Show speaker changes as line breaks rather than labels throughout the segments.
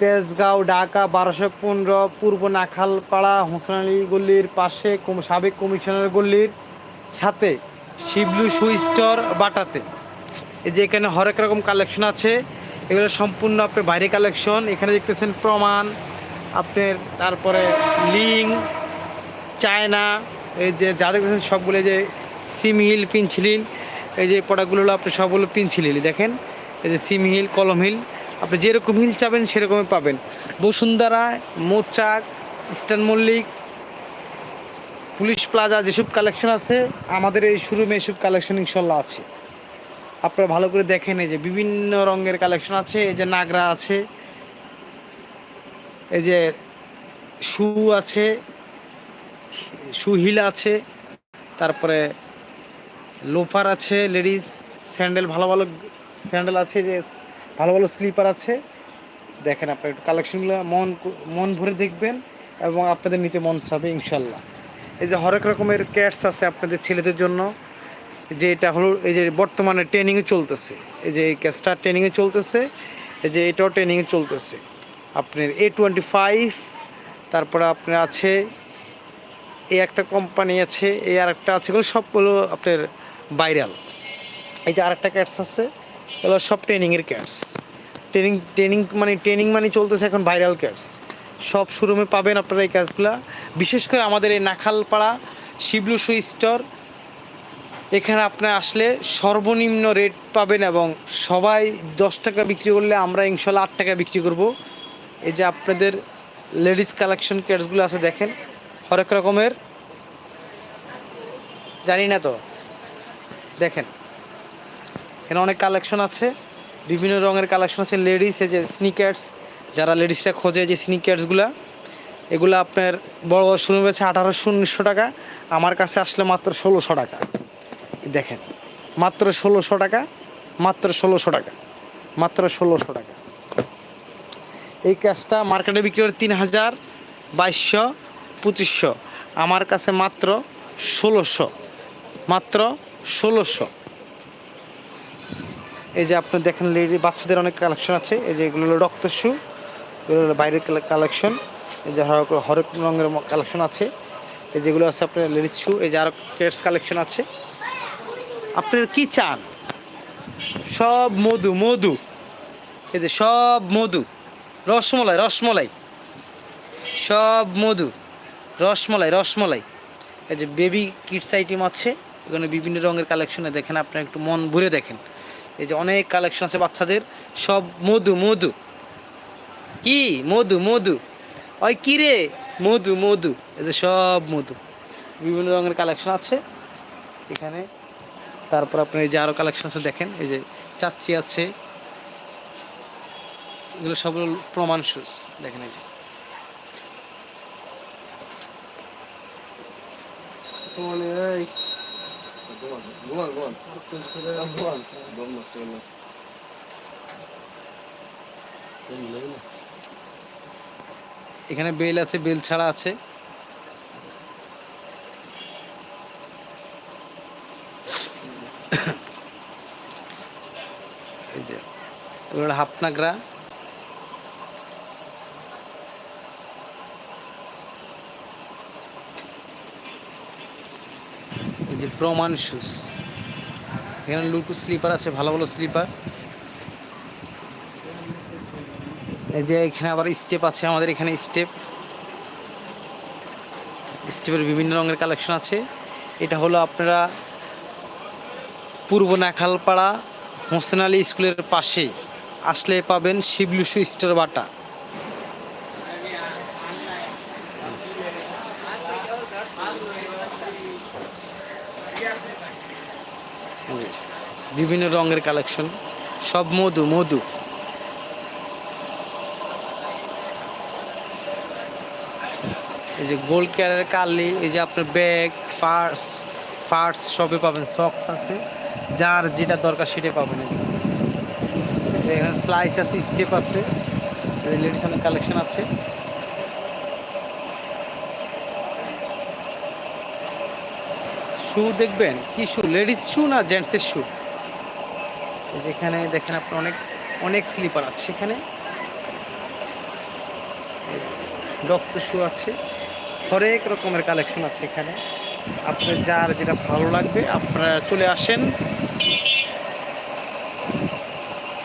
তেজগাঁও, ঢাকা, বারোশো পনেরো, পূর্ব নাখালপাড়া হোসেন আলী গল্লির পাশে সাবেক কমিশনার গল্লির সাথে শিবলু শু স্টোর বাটাতে। এই যে এখানে হরেক রকম কালেকশন আছে, এগুলো সম্পূর্ণ আপনার বাইরে কালেকশন। এখানে দেখতেছেন প্রমাণ, আপনার তারপরে লিং, চায়না, এই যে যা দেখতেছেন সবগুলো যে সিম হিল পিনছিলিন, এই যে প্রোডাক্টগুলো হলো আপনি সবগুলো পিনছিলিন, দেখেন? এই যে সিম হিল কলম হিল আপনি যেরকম হিল চাবেন, সেরকমই পাবেন। Bashundhara, Mouchak, Eastern Mallik, police plaza যেসব কালেকশন আছে, আমাদের এই শোরুমে এসব কালেকশন ইনশাল্লাহ আছে। আপনারা ভালো করে দেখেন এই যে বিভিন্ন রঙের কালেকশন আছে, এই যে নাগরা আছে, এই যে শু আছে, শু হিল আছে, তারপরে লোফার আছে, লেডিস, স্যান্ডেল, ভালো ভালো স্যান্ডেল আছে যে ভালো ভালো স্লিপার আছে। দেখেন আপনার একটু কালেকশনগুলো মন মন ভরে দেখবেন এবং আপনাদের নিতে মন চাবে ইনশাল্লাহ এই যে হরেক রকমের ক্যাটস আছে আপনাদের ছেলেদের জন্য। যে এটা হলো, এই যে বর্তমানে ট্রেনিংয়ে চলতেছে। এই যে এই ক্যাচটা ট্রেনিংয়ে চলতেছে, এই যে এটাও ট্রেনিংয়ে চলতেছে। আপনার এ টোয়েন্টি ফাইভ তারপরে আপনার আছে এই একটা কোম্পানি আছে এই আর একটা আছে সবগুলো আপনার ভাইরাল এই যে আরেকটা ক্যাটস আছে এগুলো সব ট্রেনিংয়ের ক্যাটস। ট্রেনিং ট্রেনিং মানে ট্রেনিং মানে চলতেছে এখন ভাইরাল ক্যাটস। সব শোরুমে পাবেন আপনারা এই ক্যাটসগুলো। বিশেষ করে আমাদের এই নাখালপাড়া শিবলু শু স্টোর এখানে আপনি আসলে সর্বনিম্ন রেট পাবেন এবং সবাই দশ টাকা বিক্রি করলে আমরা ইনশাল্লাহ আট টাকা বিক্রি করব। এই যে আপনাদের লেডিস কালেকশন ক্যাটসগুলো আছে দেখেন, হরেক রকমের। জানি না তো। দেখেন। এখানে অনেক কালেকশন আছে। বিভিন্ন রঙের কালেকশন আছে। লেডিস যে স্নিকার্স যারা লেডিসরা খোঁজে যে স্নিকার্সগুলো এগুলো আপনার বড় বড় শুরু হয়েছে আঠারোশো, উনিশশো টাকা। আমার কাছে আসলে মাত্র ষোলোশো টাকা। দেখেন, মাত্র ষোলোশো টাকা, মাত্র ষোলোশো টাকা, মাত্র ষোলোশো টাকা। এই ক্যাশটা মার্কেটে বিক্রি করে তিন হাজার বাইশশো পঁচিশশো। আমার কাছে মাত্র ষোলোশো মাত্র ষোলোশো। এই যে আপনি দেখেন লেডি বাচ্চাদের অনেক কালেকশন আছে। এই যে এগুলো হলো রক্ত শু এগুলো হলো বাইরের কালেকশন এই যে হরেক হরেক রঙের কালেকশন আছে। এই যেগুলো আছে আপনার লেডিস শু এই যে আরও কেটস কালেকশন আছে। আপনার কি চান? সব মধু মধু। এই যে সব মধু। রসমলাই রসমলাই। সব মধু। রসমলাই রসমলাই। এই যে বেবি কিডস আইটেম আছে। এখানে বিভিন্ন রঙের কালেকশনে দেখেন, আপনার একটু মন ভরে দেখেন। এই যে অনেক কালেকশন আছে বাচ্চাদের, সব মধু মধু। কি? মধু মধু। ওই কি রে? মধু মধু। এই যে সব মধু। বিভিন্ন রঙের কালেকশন আছে এখানে। তারপর আপনার এই যে আরও কালেকশন আছে, দেখেন। এই যে চাচ্ছি আছে। এগুলো সবগুলো প্রমাণ শুজ দেখেন এই যে। এখানে বেল আছে বেল ছাড়া আছে। এই যে হাফনাগরা। যে প্রমাণ শুজ এখানে লুটু স্লিপার আছে, ভালো ভালো স্লিপার এই যে এখানে আবার স্টেপ আছে, আমাদের এখানে স্টেপ স্টেপের বিভিন্ন রঙের কালেকশন আছে। এটা হলো আপনারা পূর্ব নাখালপাড়া হোসেন আলী স্কুলের পাশেই। আসলে পাবেন শিবলুসু স্টোর বাটা। বিভিন্ন রঙের কালেকশন। সব মধু মধু। এই যে গোল্ড কেয়ারের কালি, এই যে আপনার ব্যাগ, পার্স পার্স সবই পাবেন সক্স আছে। যার যেটা দরকার সেটাই পাবেন। এখানে স্লাইস আছে স্টেপ আছে। লেডিস অনেক কালেকশন আছে। শু দেখবেন? কি শু? লেডিস শু না জেন্টসের শু? যেখানে দেখেন আপনার অনেক অনেক স্লিপার আছে সেখানে ডক্টর শু আছে। হরেক রকমের কালেকশন আছে এখানে। আপনার যার যেটা ভালো লাগবে, আপনারা চলে আসেন।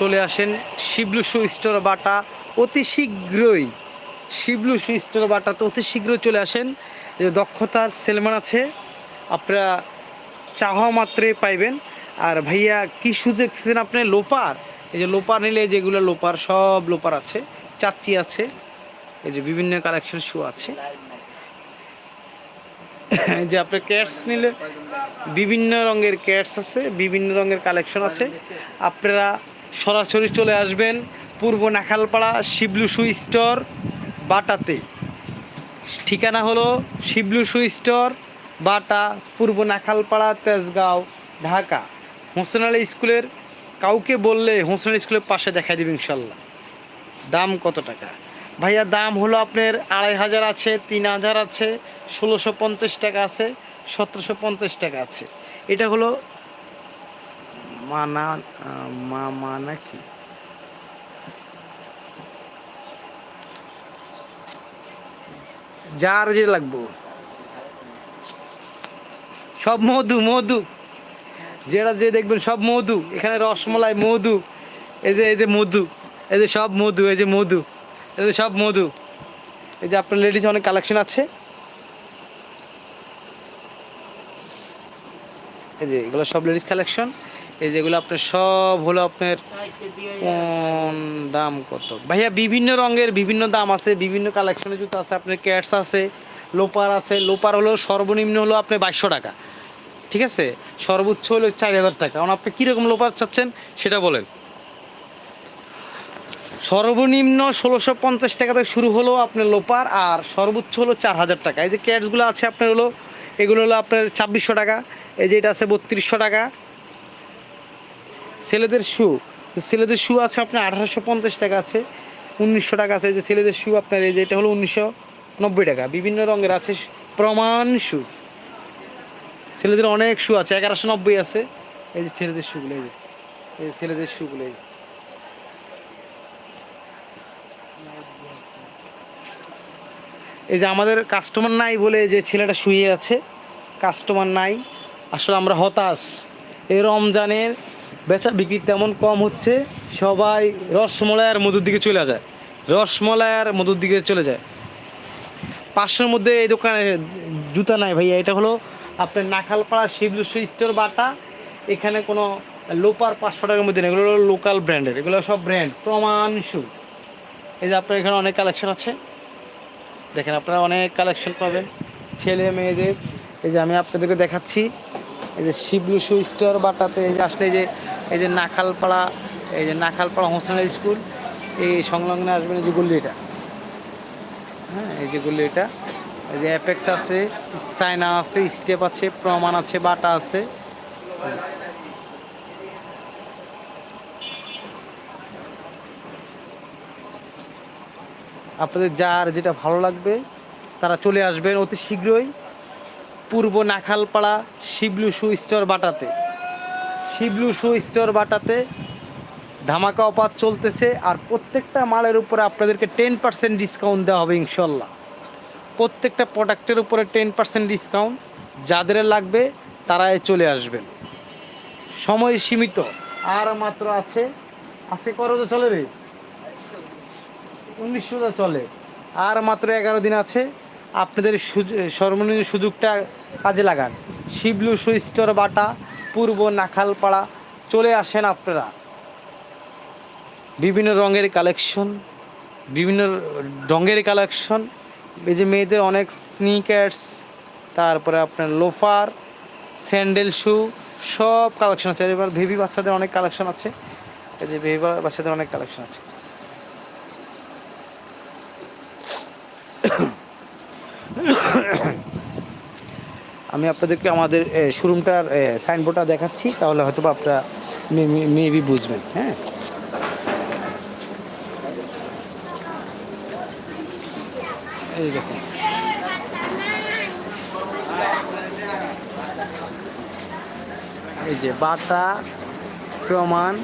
চলে আসেন শিবলু শু স্টোর বাটা অতি শীঘ্রই। শিবলু শু স্টোর বাটাতে অতি শীঘ্রই চলে আসেন। দক্ষতার সেলমান আছে। আপনারা চাহা মাত্রে পাইবেন। আর ভাইয়া, কি দেখছেন আপনি? লোপার? এই যে লোপার নিলে যেগুলো লোপার, সব লোপার আছে। চাচ্চি আছে। এই যে বিভিন্ন কালেকশন শু আছে। যে আপনি ক্যাটস নিলে বিভিন্ন রঙের ক্যাটস আছে, বিভিন্ন রঙের কালেকশন আছে। আপনারা সরাসরি চলে আসবেন পূর্ব নাখালপাড়া শিবলু শু স্টোর বাটাতে। ঠিকানা হলো শিবলু শু স্টোর বাটা, পূর্ব নাখালপাড়া, তেজগাঁও, ঢাকা। হোসেন আলী স্কুলের কাউকে বললে হোসেন স্কুলের পাশে দেখাই দেবে ইনশাল্লাহ। দাম কত টাকা? ভাইয়া, দাম হলো আপনার আড়াই হাজার আছে, তিন হাজার আছে, ষোলোশো পঞ্চাশ টাকা আছে, সতেরোশো পঞ্চাশ টাকা আছে। এটা হলো মানা, মা মানা কি যার যে লাগবো। সব মধু মধু। যেটা যে দেখবেন সব মধু। এখানে রসমলাই মধু, এই যে এই যে মধু, এই যে সব মধু, এই যে মধু, এই যে সব মধু। এই যে আপনার লেডিস অনেক কালেকশন আছে। এই যে, এগুলো সব লেডিস কালেকশন এই যেগুলো আপনার সব হলো আপনার, কোন দাম কত? ভাইয়া, বিভিন্ন রঙের বিভিন্ন দাম আছে, বিভিন্ন কালেকশনের জুতো আছে, আপনার ক্যাটস আছে, লোপার আছে। লোপার হলো সর্বনিম্ন হলো আপনার বাইশশো টাকা। ঠিক আছে? সর্বোচ্চ হলো চার হাজার টাকা। এখন আপনি কীরকম লোপার চাচ্ছেন সেটা বলেন। সর্বনিম্ন ষোলোশো পঞ্চাশ টাকা থেকে শুরু হলো আপনার লোপার, আর সর্বোচ্চ হলো চার হাজার টাকা। এই যে ক্যাটসগুলো আছে আপনার হলো, এগুলো হলো আপনার ছাব্বিশশো টাকা, এই যে এটা আছে বত্রিশশো টাকা। ছেলেদের শু ছেলেদের শু আছে আপনার আঠারোশো পঞ্চাশ টাকা আছে, উনিশশো টাকা আছে। যে ছেলেদের শু আপনার, এই যে এটা হলো উনিশশো নব্বই টাকা। বিভিন্ন রঙের আছে প্রমাণ শুজ ছেলেদের অনেক শু আছে, এগারোশো নব্বই আছে। এই যে ছেলেদের শুগুলো এই যে, এই ছেলেদের শুগুলো এই। এই যে আমাদের কাস্টমার নাই বলে যে ছেলেটা শুয়ে আছে কাস্টমার নাই, আসলে আমরা হতাশ। এই রমজানের বেচা বিক্রি তেমন কম হচ্ছে, সবাই রসমলাই আর মধুর দিকে চলে যায় আর মধুর দিকে চলে যায়। পাঁচশোর মধ্যে এই দোকানে জুতা নাই ভাইয়া, এটা হলো আপনার নাখালপাড়া শিবলুসু স্টোর বাটা, এখানে কোনো লোপার পাঁচশো টাকার মধ্যে নেই। এগুলো হলো লোকাল ব্র্যান্ডের এগুলো সব ব্র্যান্ড প্রমাণ শুজ এই যে আপনার এখানে অনেক কালেকশন আছে। দেখেন আপনারা অনেক কালেকশন পাবেন। ছেলে, মেয়েদের। এই যে আমি আপনাদেরকে দেখাচ্ছি। এই যে শিবলুসু স্টোর বাটাতে এই যে আসলে এই যে এই যে নাখালপাড়া, এই যে নাখালপাড়া হোসেন স্কুল এই সংলগ্নে আসবেন এই যে গল্লিটা হ্যাঁ এই যে গল্লিটা যে অ্যাপেক্স আছে চায়না আছে স্টেপ আছে প্রমাণ আছে বাটা আছে। আপনাদের যার যেটা ভালো লাগবে, তারা চলে আসবেন অতি শীঘ্রই পূর্ব নাখালপাড়া শিবলু শু স্টোর বাটাতে। শিবলু শু স্টোর বাটাতে ধামাকা অপাত চলতেছে আর প্রত্যেকটা মালের উপরে আপনাদেরকে টেন পার্সেন্ট ডিসকাউন্ট দেওয়া হবে ইনশাল্লাহ। প্রত্যেকটা প্রোডাক্টের উপরে টেন পার্সেন্ট ডিসকাউন্ট যাদের লাগবে তারাই চলে আসবেন। সময় সীমিত। আর মাত্র আছে আছে করো তো চলে রে? উনিশশোটা চলে। আর মাত্র এগারো দিন আছে, আপনাদের সর্বনিম্ন সুযোগটা কাজে লাগান। শিবলু সুইস্টর বাটা, পূর্ব নাখালপাড়া, চলে আসেন আপনারা। বিভিন্ন রঙের কালেকশন, বিভিন্ন রঙের কালেকশন এই যে মেয়েদের অনেক স্নিকার্স তারপরে আপনার লোফার স্যান্ডেল শু সব কালেকশন আছে। এবার বেবি বাচ্চাদের অনেক কালেকশন আছে। এই যে বেবি বাচ্চাদের অনেক কালেকশন আছে। আমি আপনাদেরকে আমাদের শোরুমটার সাইনবোর্ডটা দেখাচ্ছি, তাহলে হয়তো আপনারা মেবি বুঝবেন হ্যাঁ? এই দেখুন এই যে বাটা, প্রমাণ।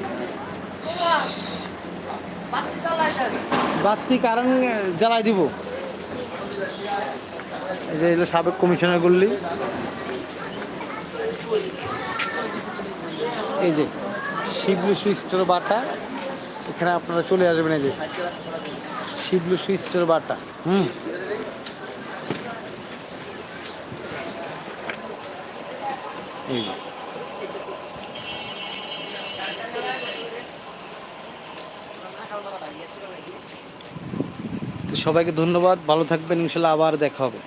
বাতি কারণ জ্বালাই দিব। এই যে এগুলো সাবেক কমিশনার গুলি এই যে শিবলু সুইস্টোর বাটা, এখানে আপনারা চলে আসবেন এই যে। শিবলু সুইস্টোর বাটা, হুম। এই তো সবাইকে ধন্যবাদ ভালো থাকবেন ইনশাল্লাহ আবার দেখা হবে।